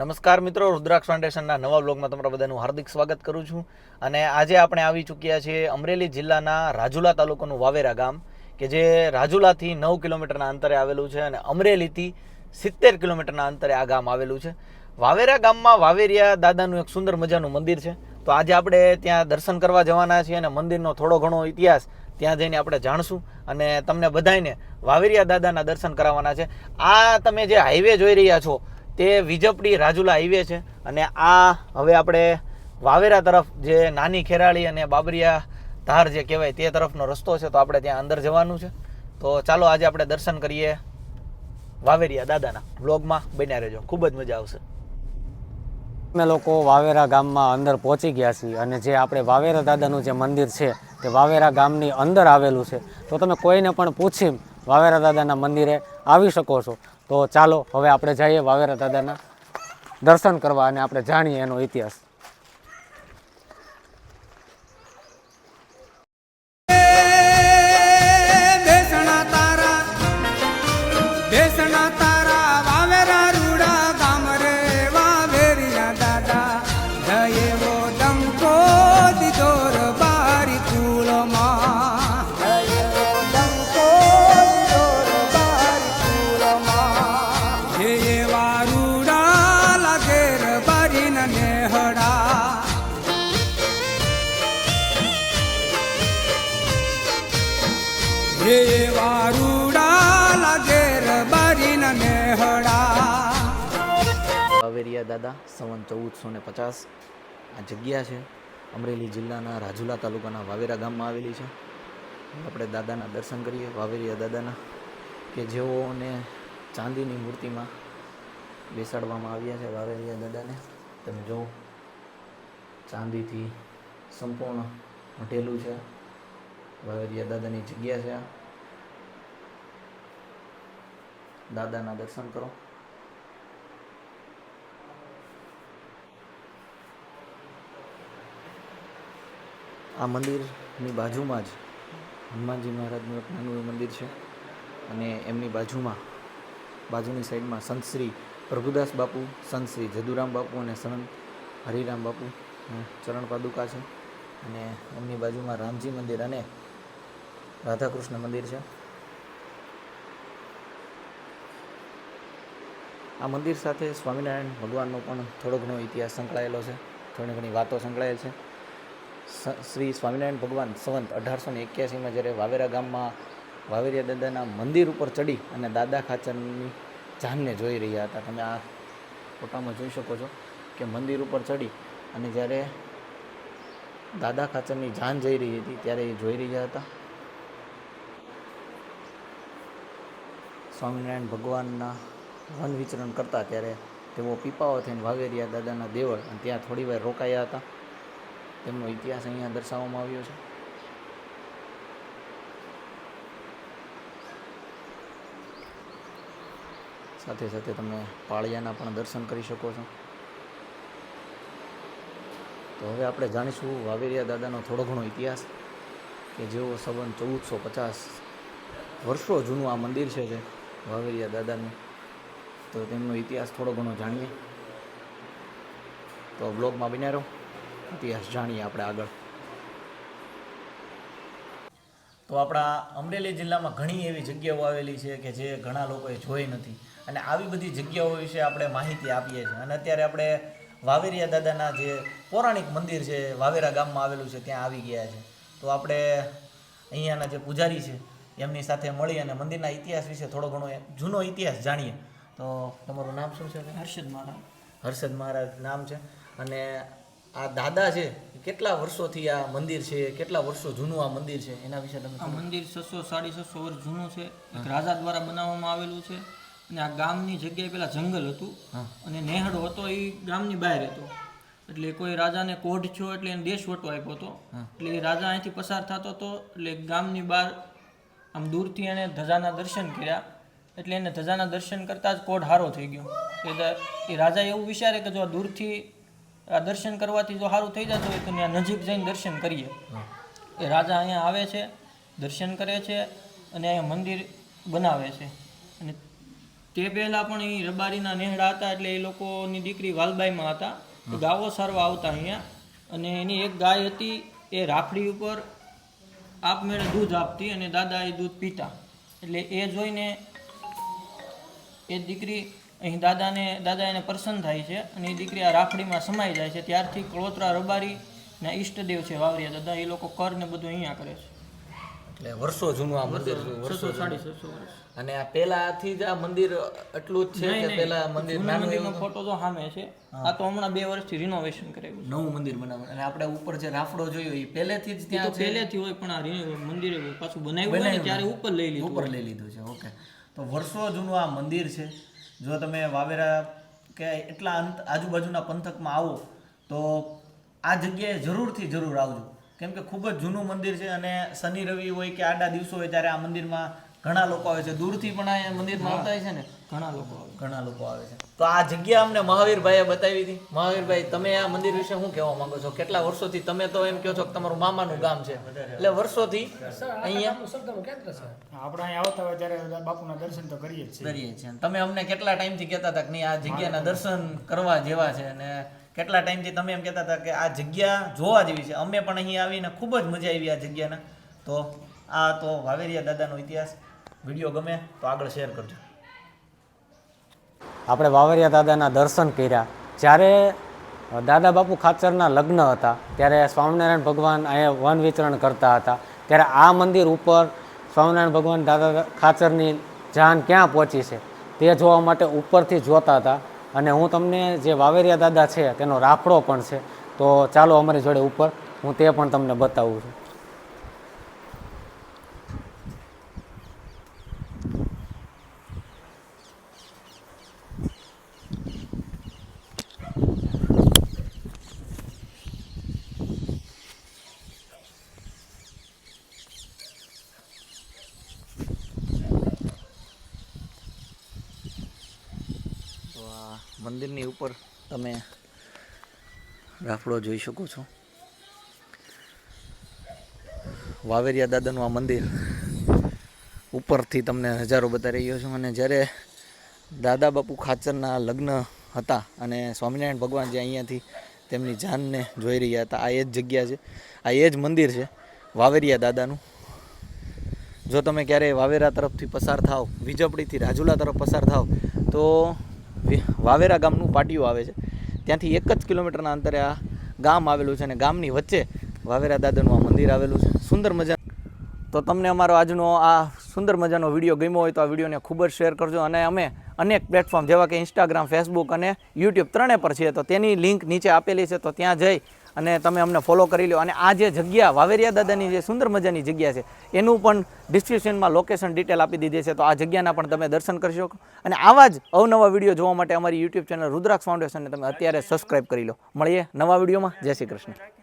નમસ્કાર મિત્રો, રુદ્રાક્ષ ફાઉન્ડેશનના નવા બ્લોગમાં તમારા બધાનું હાર્દિક સ્વાગત કરું છું. અને આજે આપણે આવી ચૂક્યા છીએ અમરેલી જિલ્લાના રાજુલા તાલુકાનું વાવેરા ગામ, કે જે રાજુલાથી નવ કિલોમીટરના અંતરે આવેલું છે અને અમરેલીથી સિત્તેર કિલોમીટરના અંતરે આ ગામ આવેલું છે. વાવેરા ગામમાં વાવેરિયા દાદાનું એક સુંદર મજાનું મંદિર છે. તો આજે આપણે ત્યાં દર્શન કરવા જવાના છીએ અને મંદિરનો થોડો ઘણો ઇતિહાસ ત્યાં જઈને આપણે જાણશું અને તમને બધાને વાવેરિયા દાદાના દર્શન કરાવવાના છે. આ તમે જે હાઈવે જોઈ રહ્યા છો તે વિજપડી રાજુલા હાઈવે છે અને આ હવે આપણે વાવેરા તરફ જે નાની ખેરાળી અને બાબરિયા ધાર જે કહેવાય તે તરફનો રસ્તો છે તો આપણે ત્યાં અંદર જવાનું છે. તો ચાલો આજે આપણે દર્શન કરીએ વાવેરિયા દાદાના બ્લોગમાં બન્યા રહેજો. ખૂબ જ મજા આવશે. અમે લોકો વાવેરા ગામમાં અંદર પહોંચી ગયા છીએ અને જે આપણે વાવેરા દાદાનું જે મંદિર છે તે વાવેરા ગામની અંદર આવેલું છે. તો તમે કોઈને પણ પૂછી વાવેરા દાદાના મંદિરે આવી શકો છો. તો ચાલો, હવે આપણે જઈએ વાવેરા દાદાના દર્શન કરવા અને આપણે જાણીએ એનો ઇતિહાસ. વાવેરા રૂડા ગામ રે વાવેરિયા દાદા, સવન ચૌદસો ને પચાસ. આ જગ્યા છે અમરેલી જિલ્લાના રાજુલા તાલુકાના વાવેરા ગામમાં આવેલી છે. આપણે દાદાના દર્શન કરીએ, વાવેરિયા દાદાના, કે જેઓને ચાંદીની મૂર્તિમાં બેસાડવામાં આવ્યા છે વાવેરિયા દાદાને. તમે જુઓ ચાંદીથી સંપૂર્ણ મઢેલું છે. વાવેરિયા દાદાની જગ્યા છે આ. દાદાના દર્શન કરો. આ મંદિરની બાજુમાં જ હનુમાનજી મહારાજનું એક નાનું મંદિર છે અને એમની બાજુમાં, બાજુની સાઈડમાં સંતશ્રી પ્રભુદાસ બાપુ સંતશ્રી જદુરામ બાપુ અને સંત હરિરામ બાપુ ચરણ પાદુકા છે અને એમની બાજુમાં રામજી મંદિર અને રાધાકૃષ્ણ મંદિર છે. આ મંદિર સાથે સ્વામિનારાયણ ભગવાનનો પણ થોડો ઘણો ઇતિહાસ સંકળાયેલો છે. થોડી ઘણી વાતો સંકળાયેલ છે. શ્રી સ્વામિનારાયણ ભગવાન સંવંત અઢારસો ને એક્યાસીમાં જ્યારે વાવેરા ગામમાં વાવેરિયા દાદાના મંદિર ઉપર ચડી અને દાદા ખાચરની જાનને જોઈ રહ્યા હતા. તમે આ ફોટામાં જોઈ શકો છો કે મંદિર ઉપર ચડી અને જ્યારે દાદા ખાચરની જાન જઈ રહી હતી ત્યારે એ જોઈ રહ્યા હતા. સ્વામિનારાયણ ભગવાનના વન વિચરણ કરતા ત્યારે તેઓ પીપાઓ થઈને વાવેરિયા દાદાના દેવળ અને ત્યાં થોડી વાર રોકાયા હતા. તેમનો ઇતિહાસ અહીંયા દર્શાવવામાં આવ્યો છે. સાથે સાથે તમે પાળિયાના પણ દર્શન કરી શકો છો. તો હવે આપણે જાણીશું વાવેરિયા દાદાનો થોડો ઘણો ઇતિહાસ કે જેઓ સંબંધ ચૌદસો પચાસ વર્ષો જૂનું આ મંદિર છે જે વાવેરિયા દાદાનું તો તેમનો ઇતિહાસ થોડો ઘણો જાણીએ. તો બ્લોગમાં બન્યા રહો. ઇતિહાસ જાણીએ આપણે આગળ. તો આપણા અમરેલી જિલ્લામાં ઘણી એવી જગ્યાઓ આવેલી છે કે જે ઘણા લોકોએ જોઈ નથી. અને આવી બધી જગ્યાઓ વિશે આપણે માહિતી આપીએ છીએ. અને અત્યારે આપણે વાવેરિયા દાદાના જે પૌરાણિક મંદિર છે, વાવેરા ગામમાં આવેલું છે, ત્યાં આવી ગયા છે. તો આપણે અહીંયાના જે પૂજારી છે, એમની સાથે મળી અને મંદિરના ઇતિહાસ વિશે થોડો ઘણો જૂનો ઇતિહાસ જાણીએ. તો તમારું નામ શું છે? હર્ષદ મહારાજ. હર્ષદ મહારાજ નામ છે. અને આ દાદા છે કેટલા વર્ષોથી આ મંદિર છે? કેટલા વર્ષો જૂનું આ મંદિર છે? એના વિશે તમે આ મંદિર છસો સાડી છસો વર્ષ જૂનું છે. એક રાજા દ્વારા બનાવવામાં આવેલું છે. અને આ ગામની જગ્યાએ પેલા જંગલ હતું. અને નેહડો હતો એ ગામની બહાર હતો. એટલે કોઈ રાજાને કોઢ થયો એટલે એને દેશ વટો આપ્યો હતો. એટલે એ રાજા અહીંથી પસાર થતો હતો. એટલે ગામની બહાર આમ દૂરથી એણે ધજાના દર્શન કર્યા. એટલે એને ધજાના દર્શન કરતાં જ કોઢ હારો થઈ ગયો. એ રાજા એવું વિચારે કે જો આ દૂરથી આ દર્શન કરવાથી જો સારું થઈ જતું હોય તો ત્યાં નજીક જઈને દર્શન કરીએ. એ રાજા અહીંયા આવે છે દર્શન કરે છે અને અહીંયા મંદિર બનાવે છે. અને તે પહેલાં પણ એ રબારીના નેહડા હતા એટલે એ લોકોની દીકરી વાલબાઈમાં હતા. ગાવો સારવા આવતા અહીંયા. અને એની એક ગાય હતી એ રાખડી ઉપર આપમેળે દૂધ આપતી અને દાદા એ દૂધ પીતા. એટલે એ જોઈને એ દીકરી અહીં દાદાને દાદા એને પ્રસન્ન થાય છે અને એ દીકરી આ રાખડીમાં સમાઈ જાય છે. ત્યારથી કળોતરા રબારીના ઈષ્ટદેવ છે વાવરિયા દાદા. એ લોકો કર ને બધું અહીંયા કરે છે. એટલે વર્ષો જૂનું આ મંદિર વર્ષો અને આ પહેલાથી જ આ મંદિર એટલું જ છે કે પહેલા મંદિર નાનું એવું ફોટો તો સામે છે. આ તો હમણાં બે વર્ષથી રિનોવેશન કરેલું નવું મંદિર બનાવ્યું. અને આપણે ઉપર જે રાફડો જોયો એ પહેલેથી જ ત્યાં પહેલેથી હોય પણ આ મંદિર પાછું બનાવ્યું ત્યારે ઉપર લઈ લીધું ઉપર લઈ લીધું છે ઓકે. તો વર્ષો જૂનું આ મંદિર છે. જો તમે વાવેરા કે એટલા અંત આજુબાજુના પંથકમાં આવો, તો આ જગ્યાએ જરૂરથી જરૂર આવજો. કેમ કે ખૂબ જ જૂનું મંદિર છે અને શનિ રવિ હોય કે આડા દિવસો હોય ત્યારે આ મંદિરમાં ઘણા લોકો આવે છે. દૂરથી પણ આ મંદિરમાં આવતા હોય છે ને? ઘણા લોકો આવે. ઘણા લોકો આવે છે. તો આ જગ્યા અમને મહાવીરભાઈએ બતાવી હતી. મહાવીરભાઈ તમે આ મંદિર વિશે શું કહેવા માંગો છો? કેટલા વર્ષોથી તમે તો એમ કહો છો કે તમારું મામાનું ગામ છે. એટલે વર્ષોથી અહીંયા? આપણે અહીંયા આવતા હોય ત્યારે બાપુના દર્શન તો કરીએ જ છીએ. કરીએ છીએ. તમે અમને કેટલા ટાઈમથી કહેતા હતા કે નહીં આ જગ્યાના દર્શન કરવા જેવા છે અને કેટલા ટાઈમથી તમે એમ કહેતા હતા કે આ જગ્યા જોવા જેવી છે? અમે પણ અહીં આવીને ખૂબ જ મજા આવી આ જગ્યાના. તો આ તો વાવેરિયા દાદાનો ઇતિહાસ. વીડિયો ગમે તો આગળ શેર કરજો. આપણે વાવરિયા દાદાના દર્શન કર્યા. જ્યારે દાદા બાપુ ખાચરના લગ્ન હતા, ત્યારે સ્વામિનારાયણ ભગવાન અહીંયા વન વિચરણ કરતા હતા. ત્યારે આ મંદિર ઉપર સ્વામિનારાયણ ભગવાન દાદા ખાચરની જાન ક્યાં પહોંચી છે, તે જોવા માટે ઉપરથી જોતા હતા. અને હું તમને જે વાવેરિયા દાદા છે, તેનો રાફડો પણ છે, તો ચાલો અમારી જોડે ઉપર, હું તે પણ તમને બતાવું છું તો આ મંદિરની ઉપર તમે રાફડો જોઈ શકો છો. વાવેરિયા દાદાનું આ મંદિર ઉપરથી તમને નજારો બતાવી રહ્યો છું અને જ્યારે દાદા બાપુ ખાચરના લગ્ન હતા અને સ્વામિનારાયણ ભગવાન જે અહીંયાથી તેમની જાનને જોઈ રહ્યા હતા, આ એ જ જગ્યા છે, આ એ જ મંદિર છે વાવેરિયા દાદાનું. જો તમે ક્યારેય વાવેરા તરફથી પસાર થાવ વીજપડીથી રાજુલા તરફ પસાર થાવ, તો વાવેરા ગામનું પાટિયું આવે છે. ત્યાંથી એક જ કિલોમીટરના અંતરે આ ગામ આવેલું છે અને ગામની વચ્ચે વાવેરા દાદાનું આ મંદિર આવેલું છે. સુંદર મજા તો તમને અમારો આજનો આ સુંદર મજાનો વીડિયો ગમ્યો હોય તો આ વિડીયોને ખૂબ જ શેર કરજો અને અમે અનેક પ્લેટફોર્મ જેવા કે ઇન્સ્ટાગ્રામ ફેસબુક અને યુટ્યુબ ત્રણે પર છીએ. તો તેની લિંક નીચે આપેલી છે. તો ત્યાં જઈ અને તમે અમને ફોલો કરી લો અને આ જે જગ્યા વાવેરિયા દાદાની જે સુંદર મજાની જગ્યા છે, એનું પણ ડિસ્ક્રિપ્શનમાં લોકેશન ડિટેલ આપી દીધી છે. તો આ જગ્યાના પણ તમે દર્શન કરી શકો. અને આવા જ અવનવા વીડિયો જોવા માટે અમારી યુટ્યુબ ચેનલ રુદ્રાક્ષ ફાઉન્ડેશનને તમે અત્યારે સબસ્ક્રાઈબ કરી લો. મળીએ નવા વિડીયોમાં જય શ્રી કૃષ્ણ.